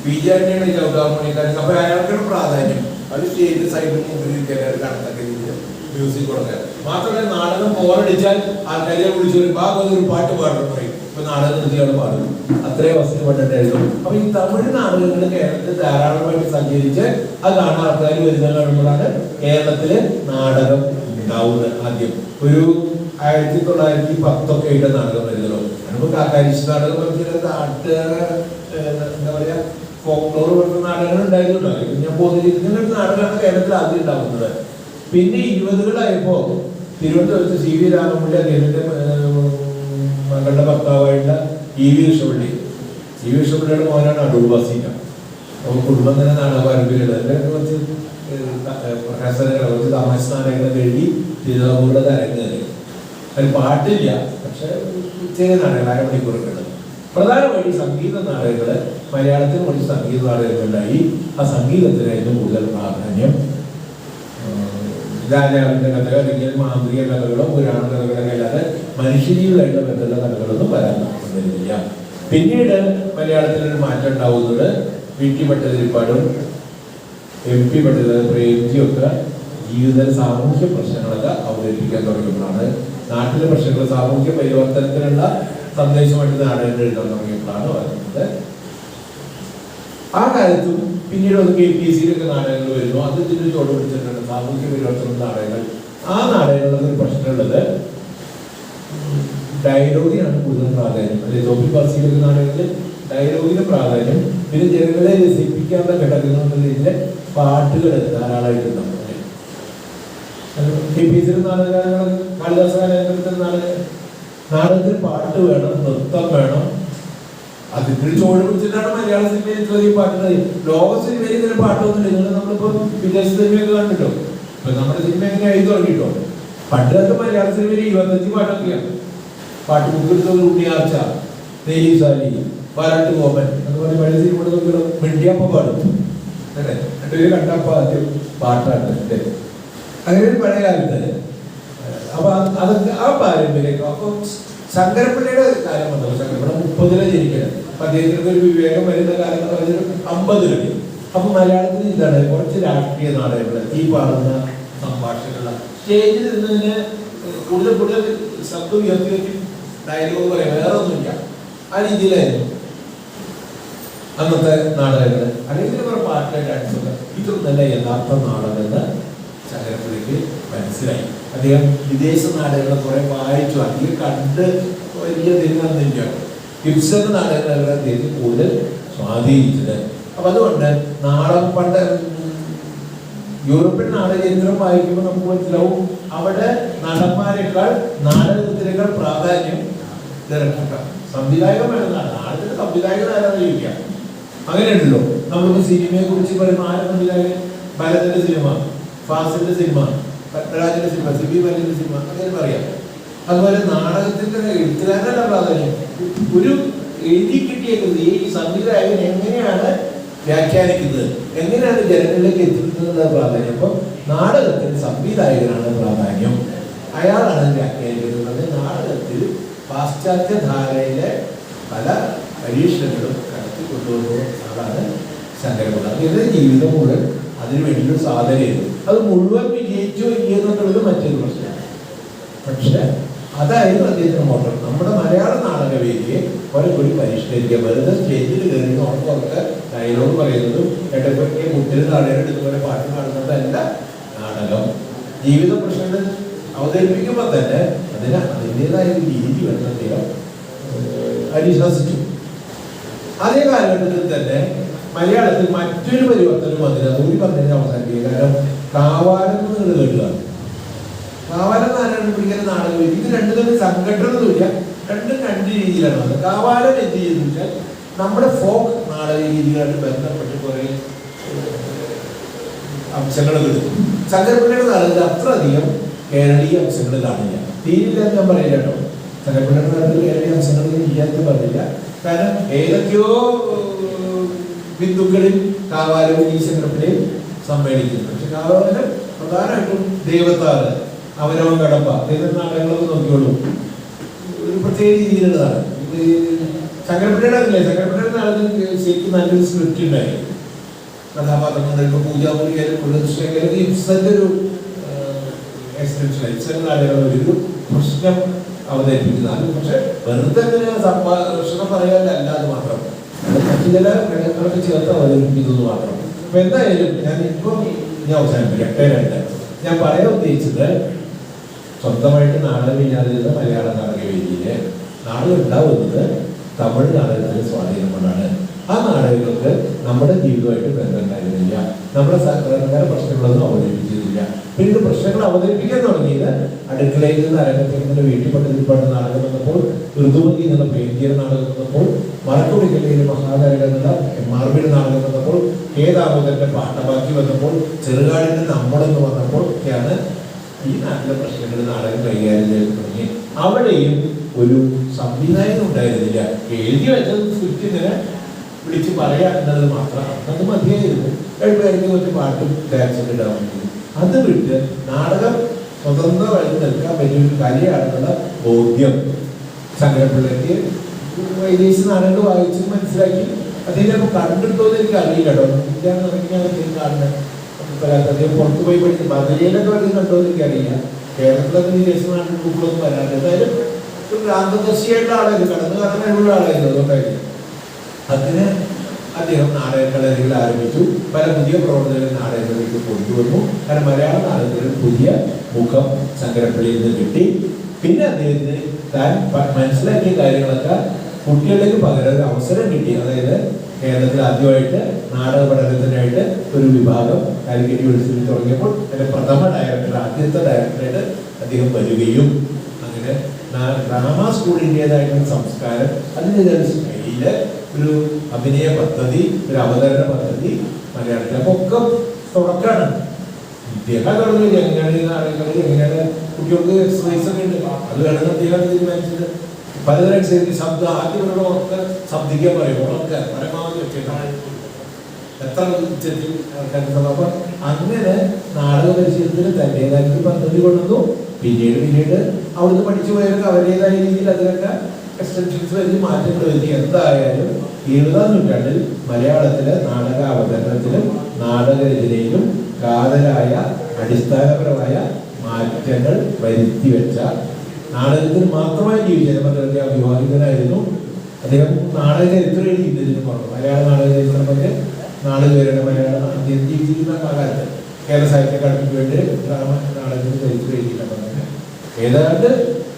വിദ്യ തന്നെയാണ് ഈ ചൗട്ട് ഹാർമോണിയക്കാരൻ അപ്പൊ അയാൾക്കാണ് പ്രാധാന്യം. അത് സ്റ്റേജ് സൈഡിൽ മുമ്പിലിരിക്കാൻ രീതിയിൽ മ്യൂസിക് കൊടുക്കാൻ. മാത്രമല്ല നാടകം ബോറടിച്ചാൽ ആൾക്കാരെ വിളിച്ചു ഒരു ഭാഗം ഒരു പാട്ട് പാടണം പറയും. ഇപ്പൊ നാടകം നിർത്തിയാണ് പാടും. അത്രയും വസ്തു പണ്ടിട്ടായിരുന്നു അപ്പൊ ഈ തമിഴ് നാടകങ്ങൾ കേരളത്തിൽ ധാരാളമായിട്ട് സഞ്ചരിച്ച് അത് കാണാൻ ആൾക്കാർ വരുന്ന കാണുമ്പോഴാണ് കേരളത്തിൽ നാടകം ഉണ്ടാവുന്നത് ആദ്യം. ഒരു ആയിരത്തി തൊള്ളായിരത്തി പത്തൊക്കെ ആയിട്ട് നാടകം വരുന്നല്ലോ നമുക്ക് കാക്കാരിശ് നാടകം പറഞ്ഞാൽ എന്താ പറയാ ഫോക്ലോർ പറഞ്ഞ നാടകങ്ങൾ ഉണ്ടായിരുന്നുണ്ടോ? ഞാൻ പൊതുജനങ്ങളുടെ നാടകമാണ് കേരളത്തിൽ ആദ്യം ഉണ്ടാകുന്നത്. പിന്നെ ഇരുപതുകളായപ്പോ തിരുവനന്തപുരത്ത് സി വി രാമപിള്ളി അദ്ദേഹത്തിന്റെ ഏഹ്, മകളുടെ ഭർത്താവായിട്ടുള്ള E V Krishnapillai E V കൃഷ്ണപിള്ളിയുടെ മോനാണ് അടൂർ വാസിക്ക കുടുംബം തന്നെ നാടക പാരമ്പര്യമുണ്ട് അതിന്റെ കുറച്ച് പ്രഹസനങ്ങൾ കുറച്ച് തമാശ നാടകങ്ങൾ എഴുതി തിരുവിതാംകൂറിലെ തരങ്ങ് അതിൽ പാട്ടില്ല പക്ഷെ ചെറിയ നാടകങ്ങൾ അരമണിക്കൂറൊക്കെ പ്രധാനമായിട്ട് സംഗീത നാടകങ്ങൾ മലയാളത്തിൽ കുറച്ച് സംഗീത നാടകങ്ങളുണ്ടായി ആ സംഗീതത്തിനായിരുന്നു കൂടുതൽ പ്രാധാന്യം. രാജാവിന്റെ കഥകൾ അല്ലെങ്കിൽ മാന്ത്രിക കഥകളോ പുരാണ കഥകളൊക്കെ അല്ലാതെ മനുഷ്യജീവികളായിട്ടുള്ള ബന്ധമുള്ള കഥകളൊന്നും വരാൻ നടക്കുന്നില്ല പിന്നീട് മലയാളത്തിൽ ഒരു മാറ്റം ഉണ്ടാവുന്നത് വി ടി ഭട്ടതിരിപ്പാടും എം പി ഭട്ടതിരി പ്രേംജിയും ഒക്കെ ജീവിത സാമൂഹ്യ പ്രശ്നങ്ങളൊക്കെ അവതരിപ്പിക്കാൻ തുടങ്ങിയപ്പോഴാണ് നാട്ടിലെ പ്രശ്നങ്ങൾ സാമൂഹ്യ പരിവർത്തനത്തിനുള്ള സന്ദേശമായിട്ട് നാടകങ്ങൾ എഴുതാൻ തുടങ്ങിയപ്പോഴാണ് വരുന്നത് ആ കാലത്തും പിന്നീട് ഒന്ന് കെ പി എസ് സിയിലൊക്കെ നാടകങ്ങൾ വരുന്നു. അത് ഇതിന് ചോട് പിടിച്ചിട്ടുണ്ട് സാമൂഹ്യ പരിവർത്തന നാടകങ്ങൾ. ആ നാടകങ്ങളിൽ ഒരു പ്രശ്നമുള്ളത് ഡയലോഗിനാണ് കൂടുതൽ പ്രാധാന്യം. അല്ലെ തോപ്പിൽ പാസിയിലൊക്കെ നാടകങ്ങളിൽ ഡയലോഗിന് പ്രാധാന്യം. പിന്നെ ജനങ്ങളെ രസിപ്പിക്കാനുള്ള ഘടകങ്ങളുടെ പാട്ടുകൾ ധാരാളമായിട്ടുണ്ടാവും കെ പി എസ് നാടകങ്ങൾ കാളിദാസ കാലഘട്ടത്തിൽ നാടക. നാടകത്തിൽ പാട്ട് വേണം നൃത്തം വേണം. അതിന്റെ ഒരു ചോട് പിടിച്ചിട്ടാണ് മലയാള സിനിമയിൽ ചെറിയ പാട്ടുകൾ ലോക സിനിമയിൽ ഇങ്ങനെ പാട്ടൊന്നുമില്ല നിങ്ങൾ നമ്മളിപ്പോ വിദേശ സിനിമയൊക്കെ കണ്ടിട്ടോ? ഇപ്പൊ നമ്മുടെ സിനിമ എങ്ങനെ എഴുതി തുടങ്ങിട്ടോ പണ്ടത്തെ മലയാള സിനിമയിൽ ഇരുപത്തഞ്ച് പാട്ടൊക്കെയാണ് പാട്ട് ബുക്കെടുത്തത് ഉണ്ണിയാർച്ച നെയ്സാലി പാലാട്ട് ഗോപൻ അതുപോലെ പഴയ സിനിമ നോക്കിയോ വെണ്ടിയപ്പ പാടും. അല്ലേ? രണ്ടുപേരും കണ്ടപ്പ ആദ്യം പാട്ടാണ്. അങ്ങനെ ഒരു പഴയ കാലത്ത് അപ്പൊ അത് അതൊക്കെ ആ പാരമ്പര്യം അപ്പൊ ശങ്കരപ്പിള്ളിയുടെ കാലം വന്നപ്പോൾ ശങ്കരപ്പിള്ള മുപ്പതിലെ ജനിക്കണം അപ്പൊ അദ്ദേഹത്തിന് ഒരു വിവേകം വരുന്ന കാലം എന്ന് പറഞ്ഞാൽ അമ്പതിലൊക്കെ അപ്പൊ മലയാളത്തിൽ എന്താണ് കുറച്ച് രാഷ്ട്രീയ നാടകങ്ങൾ. ഈ പാടുന്ന സംഭാഷണങ്ങൾ. സ്റ്റേജിൽ നിന്നതിന് കൂടുതൽ കൂടുതൽ ശബ്ദം ഉയർത്തി വെച്ച് ഡയലോഗ് പറയാം. വേറെ ഒന്നുമില്ല. ആ രീതിയിലായിരുന്നു അന്നത്തെ നാടകങ്ങൾ. അല്ലെങ്കിൽ ഇവർ പാട്ട് ഇതൊന്നും തന്നെ യഥാർത്ഥ നാടകങ്ങൾ ശങ്കരപ്പിള്ളിക്ക് മനസ്സിലായി. അദ്ദേഹം വിദേശ നാടകങ്ങൾ കുറെ വായിച്ചു. അധികം കണ്ട് വലിയ തിരുവന്നില്ല ഗിബ്സൺ നാടകങ്ങളെല്ലാം അദ്ദേഹത്തെ കൂടുതൽ സ്വാധീനിച്ചത്. അപ്പൊ അതുകൊണ്ട് നാടകം പണ്ട് യൂറോപ്യൻ നാടക ചരിത്രം വായിക്കുമ്പോൾ നമുക്ക് മനസ്സിലാവും അവിടെ നടന്മാരെക്കാൾ നാടകത്തിനേക്കാൾ പ്രാധാന്യം ഡയറക്ടർക്കാണ് സംവിധായകൻ വേണ്ടതാണ് നാടകത്തിന്റെ സംവിധായകൻ ആരാന്ന് ചോദിക്കാം അങ്ങനെയുണ്ടല്ലോ നമ്മളിപ്പോ സിനിമയെ കുറിച്ച് പറയുമ്പോൾ ആരാ സംവിധായകൻ? ഭരതന്റെ സിനിമ ഫാസിന്റെ സിനിമ. പത്മരാജന്റെ സിനിമ സി ബി സിനിമ അങ്ങനെ പറയാം. അതുപോലെ നാടകത്തിന്റെ എഴുത്തുകാരനല്ല പ്രാധാന്യം ഒരു എഴുതി കിട്ടിയേക്കുന്നത് ഈ സംവിധായകൻ എങ്ങനെയാണ് വ്യാഖ്യാനിക്കുന്നത്? എങ്ങനെയാണ് ജനങ്ങളിലേക്ക് എത്തിക്കുന്നത് പ്രാധാന്യം അപ്പൊ നാടകത്തിന് സംവിധായകനാണ് പ്രാധാന്യം അയാളാണ് വ്യാഖ്യാനിക്കുന്നത്. നാടകത്തിൽ പാശ്ചാത്യ ധാരയിലെ പല പരീക്ഷണങ്ങളും നടത്തി കൊണ്ടുപോകുന്ന ആളാണ് അദ്ദേഹത്തിന്റെ ജീവിതം മുഴുവൻ അതിനു വേണ്ടിയൊരു സാധന ചെയ്തു അത് മുഴുവൻ വിജയിച്ചോ ഇല്ലെന്നുള്ളത് മറ്റൊരു പ്രശ്നമാണ്. പക്ഷെ അതായിരുന്നു അദ്ദേഹത്തിന് മോട്ടർ. നമ്മുടെ മലയാള നാടകവേദിയെ കുറെ കൂടി പരിഷ്കരിക്കുക വെറുതെ സ്റ്റേജിൽ കയറി ഓർക്കൊക്കെ ഡയലോഗ് പറയുന്നതും ഇടയ്ക്കൊക്കെ മുട്ടിൽ നാടകം ഇതുപോലെ പാട്ട് പാടുന്നതല്ല നാടകം. ജീവിത പ്രശ്നങ്ങൾ അവതരിപ്പിക്കുമ്പോൾ തന്നെ അതിന് അതിന്റെതായ രീതി വേണം അദ്ദേഹം അനുശാസിച്ചു അതേ കാലഘട്ടത്തിൽ തന്നെ മലയാളത്തിൽ മറ്റൊരു പരിവർത്തനം വന്നില്ല. അതുകൂടി പറഞ്ഞതിന് അവസാനിക്കുക കാരണം കാവാരം നിങ്ങൾ കേട്ടുക കാവാരം നാരായണ പിടിക്കുന്ന നാടകം ഇത് രണ്ടു തമ്മിൽ സംഘടനയൊന്നുമില്ല രണ്ടും രണ്ട് രീതിയിലാണ് വന്നത്. കാവാരം എന്ത് ചെയ്യുന്നു വെച്ചാൽ നമ്മുടെ ഫോക്ക് നാടക രീതികളായിട്ട് ബന്ധപ്പെട്ട് കുറെ അംശങ്ങൾ കിട്ടും ശങ്കരപ്പിള്ളയുടെ നാടകത്തിൽ അത്രയധികം കേരളീയ അംശങ്ങൾ കാണില്ല. തീരില്ല എന്ന് ഞാൻ പറയില്ല കേട്ടോ. ശങ്കരപ്പിള്ളയുടെ നാടകത്തിൽ കേരളീയ അംശങ്ങൾ ഇല്ലാത്ത പറഞ്ഞില്ല. കാരണം ഏതൊക്കെയോ ഏഹ്, ബിന്ദുക്കളിൽ കാവാലവും ഈ ശങ്കരപ്പിള്ളയും സമ്മേളിക്കുന്നു. പക്ഷെ കാവാലം പ്രധാനമായിട്ടും ദൈവത്താൽ അവനവൻ കടപ്പ ഇതേ നാടകങ്ങളൊക്കെ നോക്കിയോളൂ ഒരു പ്രത്യേക രീതിയിലുള്ളതാണ്. ശങ്കരപ്പിള്ളയുടെ അല്ലേ ശങ്കരപ്പിള്ളയുടെ നാടകത്തിൽ ശരിക്കും നല്ലൊരു സ്ക്രിപ്റ്റ് ഉണ്ടായി കഥാപാത്രങ്ങളുടെ ഇപ്പൊ പൂജാമുറിയായാലും കുലകൃഷ്ണയായാലും ഇബ്സന്റെ ഒരു എക്സ്റ്റൻഷൻ ഇബ്സന്റെ ഒരു പ്രശ്നം അവതരിപ്പിക്കുന്നതാണ്. പക്ഷെ വെറുതെ അങ്ങനെ പറയാനല്ല അത് മാത്രം. ചില ഘടകങ്ങളൊക്കെ ചേർത്ത് അവതരിപ്പിക്കുന്നത് മാത്രം. അപ്പൊ എന്തായാലും ഞാൻ ഇപ്പം ഞാൻ അവസാനിപ്പിക്കാം. എട്ടേ രണ്ട്. ഞാൻ പറയാൻ ഉദ്ദേശിച്ചത് സ്വന്തമായിട്ട് നാടകമില്ലാതിരുന്ന മലയാള നാടകവേദിയിൽ നാടകം ഉണ്ടാവുന്നത് തമിഴ് നാടകത്തിന്റെ സ്വാധീനം കൊണ്ടാണ്. ആ നാടകങ്ങൾക്ക് നമ്മുടെ ജീവിതമായിട്ട് ബന്ധമുണ്ടായിരുന്നില്ല. നമ്മുടെ സഹകരണക്കാരെ പ്രശ്നങ്ങളൊന്നും അവതരിപ്പിച്ചിരുന്നില്ല. പിന്നീട് പ്രശ്നങ്ങൾ അവതരിപ്പിക്കാൻ തുടങ്ങിയത് അടുക്കളയിൽ നിന്ന് അരങ്ങത്തേക്ക് നിന്ന് വീട്ടിൽ പട്ടിപ്പാട് നാടകം വന്നപ്പോൾ ഋതുമതി എന്നുള്ള പേന്തിയ നാടകം വന്നപ്പോൾ മറക്കുടിക്കലയിൽ എം എന്നുള്ള ബിയുടെ നാടകം വന്നപ്പോൾ കെ ദാമോദരന്റെ പാട്ടബാക്കി വന്നപ്പോൾ ചെറുകാടിന്റെ നമ്മളെന്ന് വന്നപ്പോൾ ഒക്കെയാണ് ഈ നാട്ടിലെ പ്രശ്നങ്ങൾ നാടകം കൈകാര്യം ചെയ്ത് തുടങ്ങി. അവിടെയും ഒരു സംവിധായകം ഉണ്ടായിരുന്നില്ല. എഴുതി വെച്ചത് സ്ക്രിപ്റ്റ് ഇങ്ങനെ വിളിച്ച് പറയാ എന്നത് മാത്രമാണ് അത് മതിയായിരുന്നു. രണ്ടുപേർക്ക് ഒരു പാട്ടും വേണ്ടി. അത് വിട്ട് നാടകം സ്വതന്ത്രമായി നിൽക്കാൻ വലിയൊരു കലയാണെന്നുള്ള ബോധ്യം ശങ്കരപ്പിള്ളയ്ക്ക് വൈദേശ നാടകങ്ങൾ വായിച്ച് മനസ്സിലാക്കി. അദ്ദേഹം കണ്ടിട്ടോന്ന് എനിക്ക് അറിയില്ല കേട്ടോ. ഇന്ത്യാന്ന് പറഞ്ഞാൽ കാണുന്നത് പുറത്തു പോയി പഠിച്ചു മധുരയിലൊക്കെ അദ്ദേഹം കണ്ടോന്ന് എനിക്കറിയില്ല കേരളത്തിലൊക്കെ വിദേശ നാട്ടിൽ ഗ്രൂപ്പിലൊന്നും വരാറില്ല. എന്തായാലും ഒരു ഭ്രാന്തദർശിയായിട്ടുള്ള ആളായിരുന്നു. കടന്നു കാണാൻ ആളായിരുന്നു. അതുകൊണ്ടായിരുന്നു അതിന് അദ്ദേഹം നാടകക്കളരികൾ ആരംഭിച്ചു. പല പുതിയ പ്രവർത്തനങ്ങൾ നാടകങ്ങളിലേക്ക് കൊണ്ടുവന്നു. കാരണം മലയാള നാടകത്തിന് പുതിയ മുഖം ശങ്കരപ്പള്ളിയിൽ നിന്ന് കിട്ടി. പിന്നെ അദ്ദേഹത്തിന് താൻ മനസ്സിലാക്കിയ കാര്യങ്ങളൊക്കെ കുട്ടികളിലേക്ക് പകരം ഒരു അവസരം കിട്ടി. അതായത് കേരളത്തിൽ ആദ്യമായിട്ട് നാടക പഠനത്തിനായിട്ട് ഒരു വിഭാഗം കാലിക്കറ്റ് യൂണിവേഴ്സിറ്റി തുടങ്ങിയപ്പോൾ അതിന്റെ പ്രഥമ ഡയറക്ടർ ആദ്യത്തെ ഡയറക്ടറായിട്ട് അദ്ദേഹം വരികയും അങ്ങനെ ഡ്രാമ സ്കൂളിന്റെതായിട്ടുള്ള സംസ്കാരം അതിന്റെ സ്റ്റൈൽ ഒരു അഭിനയ പദ്ധതി ഒരു അവതരണ പദ്ധതി മലയാളത്തിൽ. അപ്പൊ ഒക്കെ തുടക്കാണ്. തുടങ്ങി. എങ്ങനെയാണ് എങ്ങനെയാണ് കുട്ടികൾക്ക് എക്സസൈസ് ഒക്കെ ഉണ്ട്. അത് വേണമെന്ന് അദ്ദേഹം തീരുമാനിച്ചത് പലതരം എക്സസൈസ് ശബ്ദം ആദ്യം ഇവിടെ ഉറക്കെ ശബ്ദിക്കാൻ പറയും. ഉറക്കെ പരമാവധി ഒക്കെ എത്ര അപ്പൊ അങ്ങനെ നാടക പരിശീലനത്തിന് തന്റേതായിട്ട് പദ്ധതി കൊണ്ടുവന്നു. പിന്നീട് പിന്നീട് അവിടുന്ന് പഠിച്ചു പോയവർക്ക് അവരുടേതായ രീതിയിൽ അതിലൊക്കെ എക്സ്റ്റൻഷൻസ് വലിയ മാറ്റങ്ങൾ വരുത്തി എന്തായാലും ഇരുപതാം നൂറ്റാണ്ടിൽ മലയാളത്തിലെ നാടക അവതരണത്തിലും നാടകരചനയിലും കാതലായ അടിസ്ഥാനപരമായ മാറ്റങ്ങൾ വരുത്തി വെച്ച നാടകത്തിൽ മാത്രമായി ജീവിച്ച ഞാൻ പറഞ്ഞത് അദ്ദേഹം നാടക ചരിത്രം എഴുതിയിട്ടിരുന്നു പറഞ്ഞു മലയാള നാടക ചരിത്രം പറഞ്ഞ് നാടകരുടെ മലയാള ജീവിച്ചിരുന്ന കാലത്ത് കേരള സാഹിത്യ അക്കാദമിക്ക് വേണ്ടി നാടകത്തിന് ചരിത്രം എഴുതിയിട്ടുണ്ട്. ഏതാണ്ട്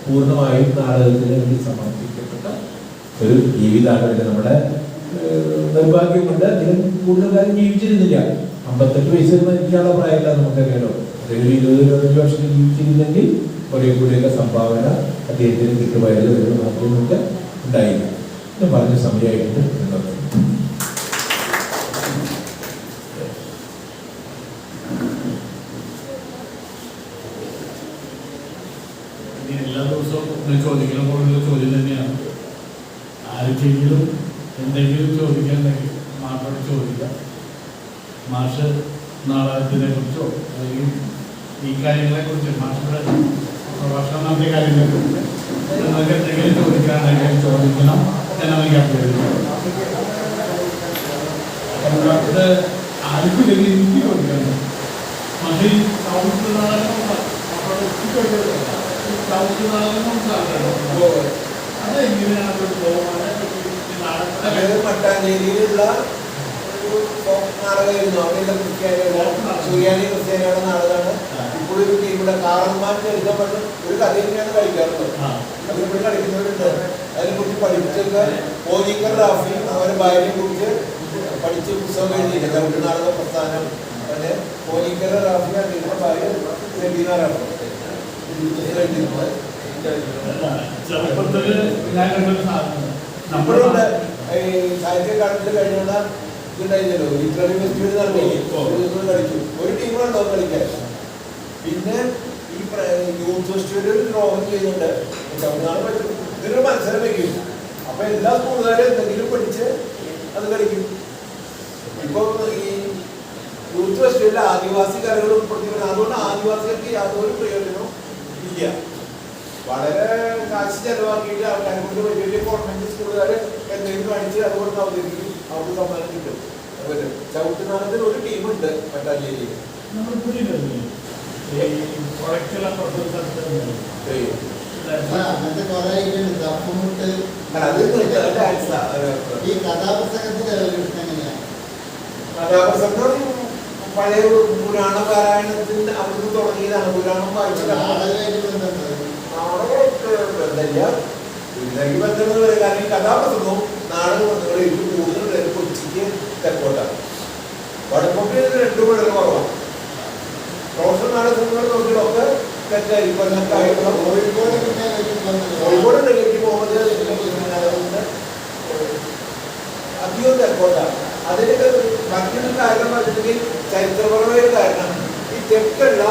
പൂർണമായും നാടകത്തിന് വേണ്ടി സമർപ്പിക്കപ്പെട്ട ഒരു ജീവിതമാണ് നമ്മുടെ ഏഹ്, നിർഭാഗ്യം കൊണ്ട് അദ്ദേഹം കൂടുതൽ കാലം ജീവിച്ചിരുന്നില്ല. അമ്പത്തെട്ട് വയസ്സിൽ മരിക്കാനുള്ള പ്രായമില്ല നമുക്കറിയാലോ. അദ്ദേഹം ഒരു ഇരുപത് ഇരുപത്തഞ്ച് വർഷം ജീവിച്ചിരുന്നെങ്കിൽ കുറേ കൂടിയൊക്കെ സംഭാവന അദ്ദേഹത്തിന് കിട്ടുമായിരുന്നു മാത്രം നമുക്ക് ഉണ്ടായില്ല. എന്ന് പറഞ്ഞ സമയമായിട്ട് ഞാൻ നിർത്തുന്നു. ഈ എല്ലാ ദിവസവും ഞാൻ ചോദിക്കുന്ന പോലുള്ള ചോദ്യം തന്നെയാണ്. ആർക്കെങ്കിലും എന്തെങ്കിലും ചോദിക്കണമെങ്കിൽ മാഷോട് ചോദിക്കാം. മാഷ് നാടകത്തിനെ കുറിച്ചോ അല്ലെങ്കിൽ ഈ കാര്യങ്ങളെ കുറിച്ച് മാഷയുടെ പ്രഭാഷണം നടത്തിയ കാര്യങ്ങളെ കുറിച്ച് നിങ്ങൾക്ക് എന്തെങ്കിലും ചോദിക്കാണെങ്കിൽ ചോദിക്കണം എന്നെനിക്ക് അഭ്യർത്ഥിക്കാം അത് ആർക്കും എനിക്ക് ചോദിക്കണം പക്ഷേ സൗത്ത് നാടകം മട്ടാഞ്ചേരിയിലുള്ള ഒരു നാടകമായിരുന്നു. അവിടെയുള്ള ക്രിസ്ത്യാനികളുടെ സൂര്യാനി ക്രിസ്ത്യാനികളുടെ നാടകമാണ്. ഇപ്പോഴും ഒരു ടീമിയുടെ കാറന്മാർ എഴുതാൻ പറഞ്ഞ് ഒരു കഥ തന്നെയാണ് കളിക്കാറുള്ളത്. അതിലിപ്പോൾ കളിക്കുന്നവരുണ്ട്. അതിനെക്കുറിച്ച് പഠിച്ചൊക്കെ ഓലിക്കർ റാഫി അവരെ ഭാര്യയെ കുറിച്ച് പഠിച്ച് പുസ്തകം എഴുതിയില്ല തമിഴ് നാടക പ്രസ്ഥാനം. അതെ ഓലിക്കർ റാഫി അദ്ദേഹത്തിന്റെ ഭാര്യ സെബീന റാഫി. ഞാൻ കണ്ടൊരു സാധനം. നമ്മളുണ്ട് ഈ സാഹിത്യ അക്കാദമിയിൽ കഴിഞ്ഞ ഇതുണ്ടായിരുന്നല്ലോ ലിറ്റററി ഫെസ്റ്റിവൽ നടന്നില്ലേ? ഒരു ദിവസം കളിച്ചു. ഒരു ടീമുണ്ടോ കളിക്കാൻ? പിന്നെ ഈ യൂത്ത് ഫെസ്റ്റിവലിൽ ദ്രോഹം ചെയ്യുന്നുണ്ട്. ഇതിനൊരു മത്സരം വയ്ക്കും അപ്പൊ എല്ലാ സ്കൂളുകാരും എന്തെങ്കിലും പഠിച്ച് അത് കളിക്കും. ഇപ്പൊ ഈ യൂത്ത് ഫെസ്റ്റിവലിൽ ആദിവാസി കലകൾ ഉൾപ്പെടുത്തിയിട്ടുണ്ട്. അതുകൊണ്ട് ആദിവാസികൾക്ക് യാതൊരു പ്രയോജനവും ഇല്ല. വളരെ കാശ് ചെലവാക്കിയിട്ട് ആൾക്കാരെ കൊണ്ട് വലിയ വലിയ ഗവൺമെന്റ് സ്കൂളുകാർ എന്തെങ്കിലും കാണിച്ച് അതുകൊണ്ട് അവതരിപ്പിക്കും അവർക്ക് സമ്മാനം കിട്ടും അതുപോലെ ചവിട്ടുനാളത്തിൽ ഒരു ടീമുണ്ട് മട്ടാഞ്ചേരിയിൽ ഈ അങ്ങനത്തെ കുറെ കഥാപ്രസംഗത്തിന്റെ കഥാപ്രസംഗം പഴയ പുരാണ പാരായണത്തിന്റെ അവിടുന്ന് തുടങ്ങിയതാണ് പുരാണം വായിച്ചു നാടകമായിട്ട് ബന്ധപ്പെട്ടത് ബന്ധമില്ല. ഇതിലേക്ക് ബന്ധമെന്ന് പറയാം കാരണം കഥാപ്രസംഗവും നാടക ബന്ധങ്ങളും ഏറ്റവും കൂടുതൽ പേര് കൊച്ചിക്ക് തെക്കോട്ടാണ് വടക്കോട്ടിൽ രണ്ടു വളരെ കുറവാണ് പ്രൊഫഷണൽ നാടകങ്ങൾ നോക്കിയൊക്കെ തെറ്റായിരിക്കും. കോഴിക്കോട്. കോഴിക്കോട് ഡൽഹിക്ക് പോകുന്നത് അധികം തെക്കോട്ടാണ്. അതിനൊക്കെ മറ്റൊരു കാരണം പറഞ്ഞിട്ടുണ്ടെങ്കിൽ ചരിത്രപരമായ കാരണം ഈ തെക്കുള്ള